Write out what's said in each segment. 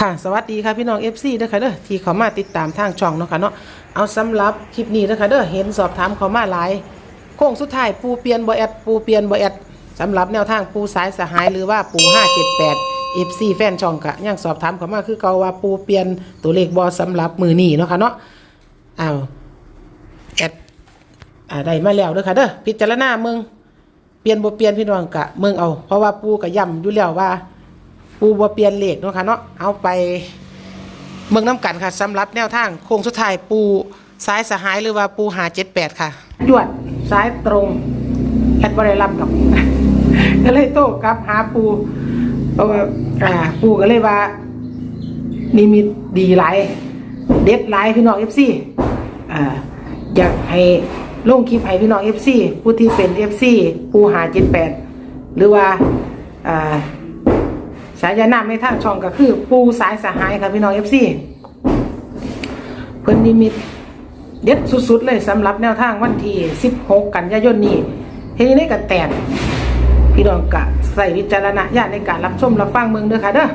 ค่ะสวัสดีค่ะพี่น้อง FC เด้อค่ะเด้อที่เขามาติดตามทางช่องเนาะค่ะเนาะเอาสำหรับคลิปนี้เด้อค่ะเด้อเห็นสอบถามเขามาหลายโค้งสุดท้ายปูเปลี่ยนบ่แอดปูเปลี่ยนบ่แอดสำหรับแนวทางปูสายสหายหรือว่าปู 578 FC แฟนช่องกะยังสอบถามเขามาคือเกาว่าปูเปลี่ยนตัวเลขบ่สำหรับมือนี้เนาะค่ะเนาะอ้าวแอดอ่าได้มาแล้วเด้อค่ะเด้อพิจารณาเมืองเปลี่ยนบ่เปลี่ยนพี่น้องกะเมืองเอา เพราะว่าปูก็ย้ำอยู่แล้วว่า ปูบ่เปลี่ยนเลขเนาะค่ะเนาะเอาไปเมืองน้ำกันค่ะสำหรับแนวทางโค้งสุดท้ายปูซ้ายสหายหรือว่าปูหาเจ็ดแปดค่ะจวดซ้ายตรงแอดบริรับดอกก็เลยโต้กลับหาปูเพราะว่าอ่าปูก็เลยว่านิมิตดีหลายเด็ดหลายพี่น้องเอฟซีอ่าอยากให้ลงคลิปให้พี่น้องเอฟซีผู้ที่เป็นเอฟซีปูหาเจ็ดแปดหรือว่าอ่า สายยานาไมในทาช่องก็คือปูสายสหายค่ะพี่น้องเอฟซีเพิ่นนิมิตเด็ดสุดๆเลยสำหรับแนวทางวันที่ 16 กันยายนนี้เฮ็ดนี้ก็แตกพี่น้องกะใส่วิจารณญาณในการรับชมรับฟังเมืองเด้อค่ะเด้อ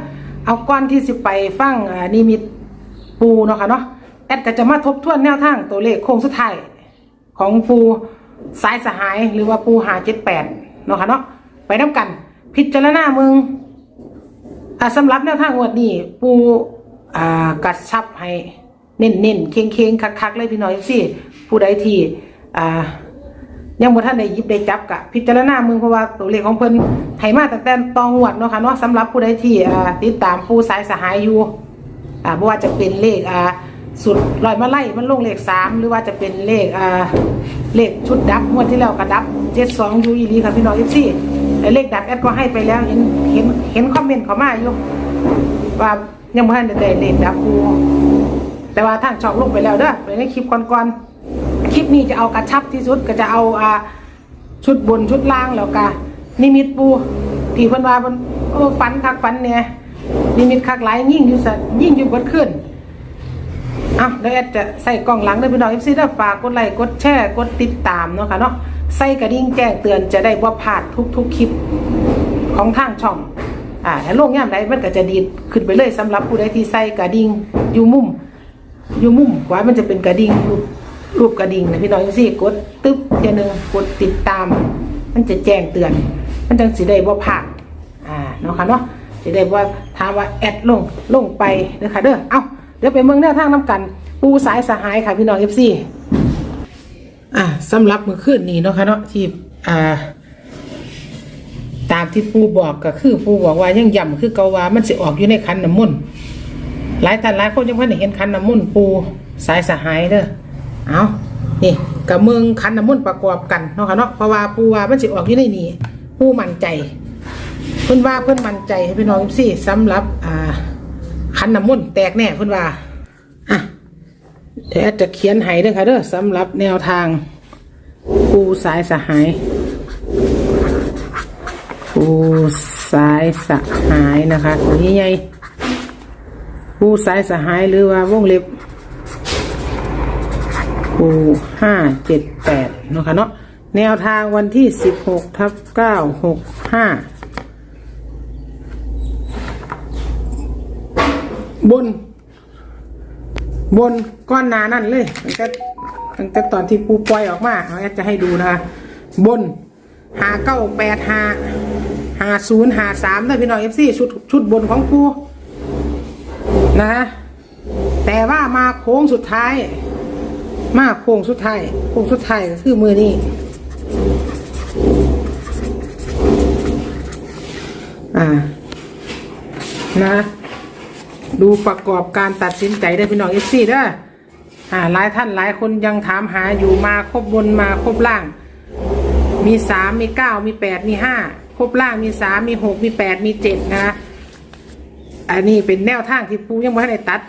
เอาก่อนที่สิไปฟังนิมิตปูเนาะค่ะเนาะแอดก็จะมาทบทวนแนวทางตัวเลขโค้งสุดท้ายของปูสายสหายหรือว่าปูหาเจ็ดแปดเนาะค่ะเนาะไปน้ำกัน พิจารณาเมือง อ่าสำหรับแนวทางงวดนี้ปูอ่ากัดชับให้เน้นเน้นๆเค้งเค้งคักคักๆเลยพี่น้อยสิผู้ใดที่อ่ายังบ่ท่านได้ยิบได้จับกะพิจารณามึงเพราะว่าตัวเลขของเพิ่นให้มาตั้งแต่ตองวดเนาะค่ะเนาะสำหรับผู้ใดที่อ่าติดตามปูสายสหายอยู่อ่าบ่ว่าจะเป็นเลขอ่าสุดลอยมาไล่มันลงเลขสามหรือว่าจะเป็นเลขอ่าเลขชุดดับงวดที่แล้วก็ดับเจ็ดสองยูอีลีค่ะพี่น้องเอฟซี เลขดับแอดก็ให้ไปแล้ว เห็นเห็นเห็นคอมเมนต์เขามาอยู่ว่ายังไม่ทันได้เลขดับกูแต่ว่าทางช่องลงไปแล้วเด้อไปในคลิปก่อนๆคลิปนี้จะเอากระชับที่สุดก็จะเอาอ่าชุดบนชุดล่างแล้วก็นิมิตปูที่เพิ่นวาเพิ่นโอ้ฝันคักฝันเนี่ยนิมิตคักหลายยิ่งอยู่สะยิ่งอยู่บดขึ้นอะเดี๋ยวแอดจะใส่กล้องหลังด้อพี่น้อง FC เด้อฝากกดไลค์กดแชร์กดติดตามเนาะค่ะเนาะ ใส่กระดิ่งแจ้งเตือนจะได้บ่าพลาดทุกๆคลิปของทางช่องอ่าถ้าลงยามใดมันก็จะดีดขึ้นไปเลยสำหรับผู้ใดที่ใส่กระดิ่งอยู่มุมอยู่มุมขวามันจะเป็นกระดิ่งรูปรูปกระดิ่งนะพี่น้องจังซี่กดตึ๊บเทีนึงกดติดตาม มันจะแจ้งเตือน มันจังสิได้บ่าพลาดอ่าเนาะค่ะเนาะสิได้ว่าถามว่าแอดลงลงไปเด้อค่ะเด้อเอ้าเดี๋ยวไปเมืองแนวทางน้กัน ปูสายสหายค่ะพี่น้อง FC าสำหรับมื้อคืนนี้เนาะค่ะเนาะที่อ่า ตามที่ปูบอกก็คือปูบอกว่ายังย่ำคือเกาว่ามันสิออกอยู่ในคันน้ำมุนหลายท่านหลายคนยังไม่ได้เห็นคันน้ำมุนปูสายสหายเด้อเอานี่กับเมืองคันน้ำมุนประกอบกันเนาะค่ะเนาะเพราะว่าปูว่ามันสิออกอยู่ในนี้ปูมั่นใจ เพิ่อนว่าเพิ่อนมั่นใจให้พี่น้องสิสำหรับอ่าคันน้ำมุนแตกแน่เพิ่อนว่า เดี๋ยวแอดจะเขียนให้ด้อค่ะเด้อสำหรับแนวทางปูสายสหายปูสายสหายนะคะตัวนี้ใหญ่ปูสายสหายหรือว่าวงเล็บปูห้าเจ็ดแปดนะคะเนาะแนวทางวันที่สิบหกทับเก้าหกห้าบน บนก้อนนานั่นเลยตั้งแต่ตั้งแต่ตอนที่ปูปล่อยออกมาเอาจะให้ดูนะคะบนหาเก้าแปดหาหาศูนย์หาสามได้พี่น้องเอฟซีชุดชุดบนของปูนะฮะแต่ว่ามาโค้งสุดท้าย มาโค้งสุดท้ายโค้งสุดท้ายก็คือมือนี้อ่านะ ดูประกอบการตัดสินใจได้พี่น้องเอฟซีเด้ออ่าหลายท่านหลายคนยังถามหาอยู่มาครบบนมาครบล่าง มีสามมีเก้ามีแปดมีห้าครบล่างมีสามมีหกมีแปดมีเจ็ดนะคะอันนี้เป็นแนวทางที่ปูยังไม่ได้ตัด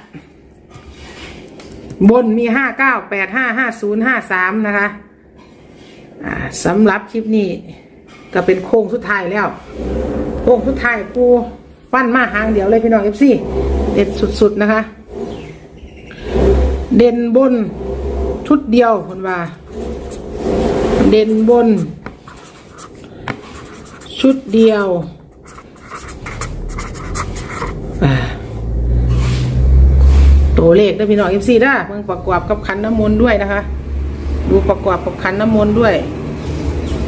บนมีห้าเก้าแปดห้าห้าศูนย์ห้าสามนะคะอ่าสำหรับคลิปนี้ก็เป็นโค้งสุดท้ายแล้ว โค้งสุดท้ายปูฟันมาหางเดียวเลยพี่น้องเอฟซี เด็ดสุดๆนะคะ เด่นบนชุดเดียวคนว่า เด่นบน ชุดเดียวอ่าเลขได้พี่น้องเอฟซีด้เมืองประกอบกับขันน้ำมนต์ด้วยนะคะ ดูประกอบกับขันน้ำมนต์ด้วย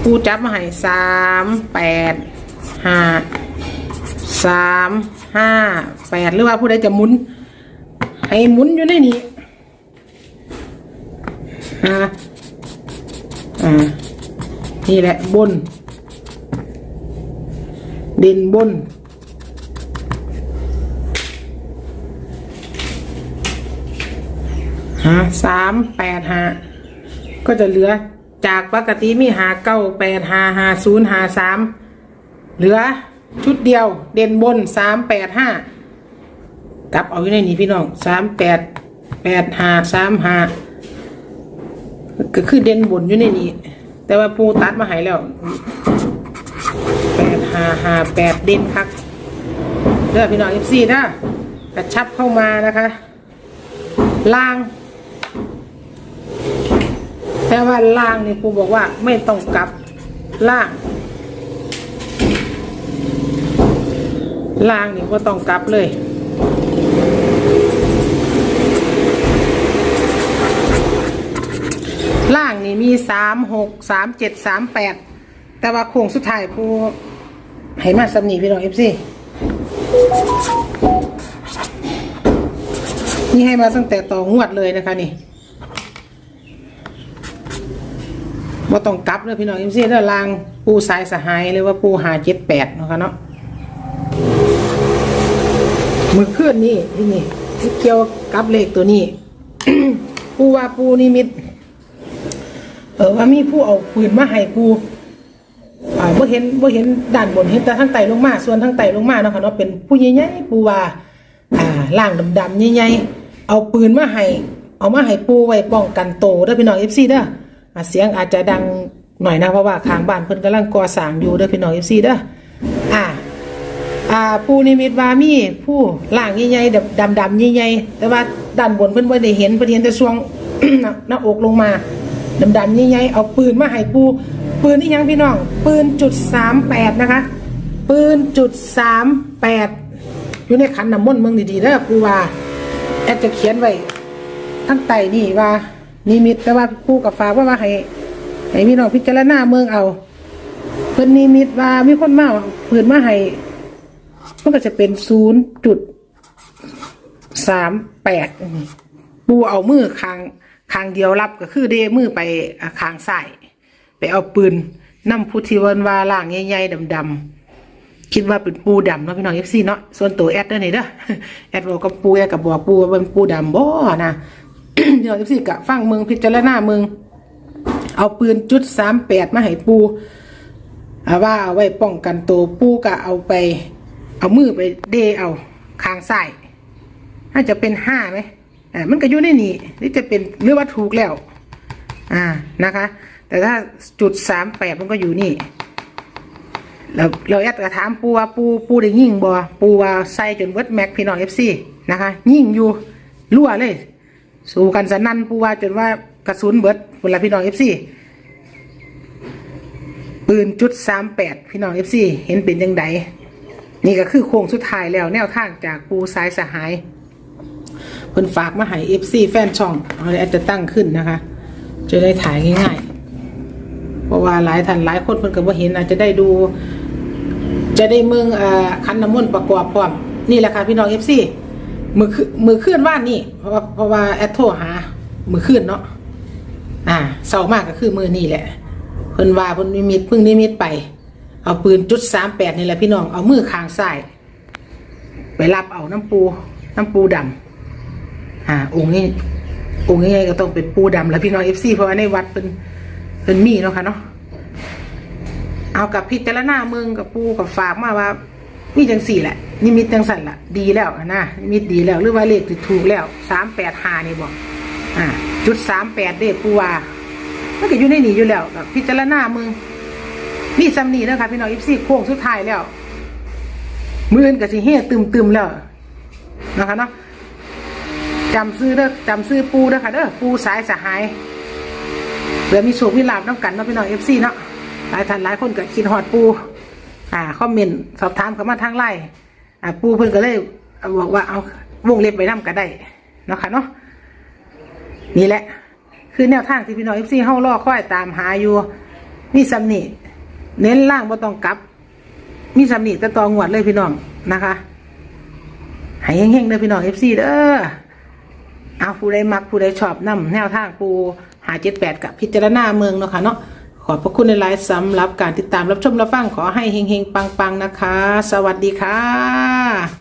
ปูจับมาให้สามแปดห้าสาม ห้าแปดหรือว่าผู้ใดจะหมุน ให้หมุนอยู่ในนี้อ่าอ่านี่แหละบน เด่นบนหาสามแปดหาก็จะเหลือจากปกติมีหาเก้าแปดหาหาศูนย์หาสามเหลือ ชุดเดียว เด่นบนสามแปดห้ากลับเอาอยู่ในนี้พี่น้องสามแปดแปดหาสามหาก็คือเด่นบนอยู่ในนี้ แต่ว่าปูตัดมาให้แล้วแปดหาหาแปดเด่นครับเด้อพี่น้องอีซี่นะกระชับเข้ามานะคะ ล่าง แต่ว่าล่างนี่ปูบอกว่าไม่ต้องกลับล่าง ล่างนี่ก็ต้องกลับเลย ล่างนี่มีสามหกสามเจ็ดสามแปดแต่ว่าโค้งสุดท้ายปูให้มาสำนีพี่น้องเอฟซีนี่ให้มาตั้งแต่ต่องวดเลยนะคะนี่ว่าต้องกลับเลยพี่น้องเอฟซีเด้อลางปูสายสหายหรือว่าปูหาเจ็ดแปดนะคะเนาะ มือเคลื่อนนี่ที่นี่ที่เกี่ยวกับเลขตัวนี้ ปูว่าปูนิมิต เออว่ามีผู้เอาปืนมาให้ปูอ่าบ่เห็นบ่เห็นด้านบนเห็นแต่ทางไตลงมา ส่วนทางไตลงมาเนาะค่ะเนาะเป็นผู้ใหญ่ๆปูว่าอ่าล่างดำๆใหญ่ๆเอาปืนมาให้เอามาให้ปูไว้ป้องกันโตเด้อพี่น้อง FC เด้ออ่าเสียงอาจจะดังหน่อยนะเพราะว่าขางบ้านเพิ่นกำลังก่อสร้างอยู่เด้อพี่น้อง FC เด้ออ่า อ่าปูนิมิตว่ามีผู้ล่างใหญ่ๆดำๆใหญ่ๆแต่ว่าด้านบนเพิ่นบ่ได้เห็นเพิ่นเห็นแต่ช่วงหน้าอกลงมาดำๆใหญ่ๆเอาปืนมาให้ปูปืนนี่ยังพี่น้อง ปืนจุดสามแปดนะคะ ปืนจุดสามแปดอยู่ในขันน้ำมนต์เมืองดีๆเด้อปูว่าแอดจะเขียนไว้ทั้งไตนี่ว่านิมิตแต่ว่าปูกับฝาว่าว่าให้ให้พี่น้องพิจารณาเมืองเอาเพิ่นนิมิตว่ามีคนมาเปืนมาให้ มันก็จะเป็นศูนย์จุดสามแปดปูเอามือคางคางเดียวรับก็คือเดมือไปคางซ้ายไปเอาปืนนำผู้ที่วันวาล่างใหญ่ๆดำๆคิดว่าเป็นปูดำเนาะพี่น้องเอฟซีเนาะส่วนตัวแอดเด้อนี่เด้อแอดบอกกับปูแอดกับบอกปูว่าเป็นปูดำบ่นะพี่น้องเอฟซีกะฟังเมืองพิจารณาเมืองเอาปืนจุดสามแปดมาให้ปูอาว่าเอาไว้ป้องกันตัวปูกะเอาไป เอามือไปเดเอาคางซ้ายน่าจะเป็นห้าไหมอ่ามันก็อยู่ในนี้นี่จะเป็นหรือว่าถูกแล้ว อ่านะคะ แต่ถ้าจุดสามแปดมันก็อยู่นี่แล้วเราแอดกระถามปูว่าปูปูได้ยิ่งบ่ปูว่าใส่จนเวิร์ดแม็กพี่น้องเอฟซีนะคะยิ่งอยู่รั่วเลย สู้กันสนั่นปูว่าจนว่ากระสุนเบิดเวลาพี่น้องเอฟซีปืนจุดสามแปดพี่น้องเอฟซีเห็นเป็นยังไง นี่ก็คือโค้งสุดท้ายแล้วแนวทางจากปูสายสหายเพิ่นฝากมาให้เอฟซีแฟนช่องเอาเลยอาจจะตั้งขึ้นนะคะ จะได้ถ่ายง่ายๆ เพราะว่าหลายท่านหลายคนเพิ่นก็บ่เห็นอาจจะได้ดู จะได้มึงอ่อคันน้ำมนต์ประกอบพร้อมนี่แหละค่ะพี่น้องเอฟซีมือคืมือเคลื่อนว่านนี่เพราะว่าเพราะว่าแอดโทรหา มือเคลื่อนเนาะอ่าเศร้ามากก็คือมือนี่แหละเพิ่นว่าเพิ่นนิมิตเพิ่งนิมิตไป เอาปืนจุดสามแปดนี่แหละพี่น้อง เอามือข้างซ้ายไปรับเอาน้ำปู น้ำปูดำอ่าองค์นี้องค์นี้ก็ต้องเป็นปูดำแล้วพี่น้องเอฟซีเพราะว่าในวัดเป็นเป็นมีเนาะค่ะเนาะเอากับพิจารณาเมืองกับปูกับฝากมาว่านี่จังสี่แหละนิมิตจังสันละดีแล้วนะนิมิตดีแล้วหรือว่าเลขถูกแล้วสามแปดหานี่บอกอ่าจุดสามแปดเด้ปูว่ามันก็อยู่ในนี้อยู่แล้วกับพิจารณาเมือง นี่ซัมนี่นะคะพี่น้องเอฟซี่โค้งสุดท้ายแล้ว มืออนกับสิเฮตึมตึมแล้ว นะคะเนาะจำซื้อเด้อจำซื้อปูเด้อค่ะเด้อปูสายสหายเผื่อมีโชคมีลาบน้ำกันเนาะพี่น้องเอฟซีเนาะหลายท่านหลายคนก็คิดฮอดปู อ่าคอมเมนต์สอบถามเข้ามาทางไลน์อ่าปูเพิ่นก็เลยบอกว่าเอาวงเล็บไปน้ำก็ได้เนาะค่ะเนาะนี่แหละ คือแนวทางที่พี่น้องเอฟซีเฮารอค่อยตามหาอยู่มีสำนิ เน้นล่างบ่ต้องกลับ มีสำนีแต่ตองวดเลยพี่น้องนะคะให้เฮงๆเด้อพี่น้องเอฟซีเด้อเอาผู้ใดมักผู้ใดชอบนํแนวทางปูหาเจ็ดแปดกับพิจารณาเมืองเนาะค่ะเนาะขอบพระคุณในไลฟ์สำหรับการติดตามรับชมรับฟังขอให้เฮงๆปังๆนะคะ สวัสดีค่ะ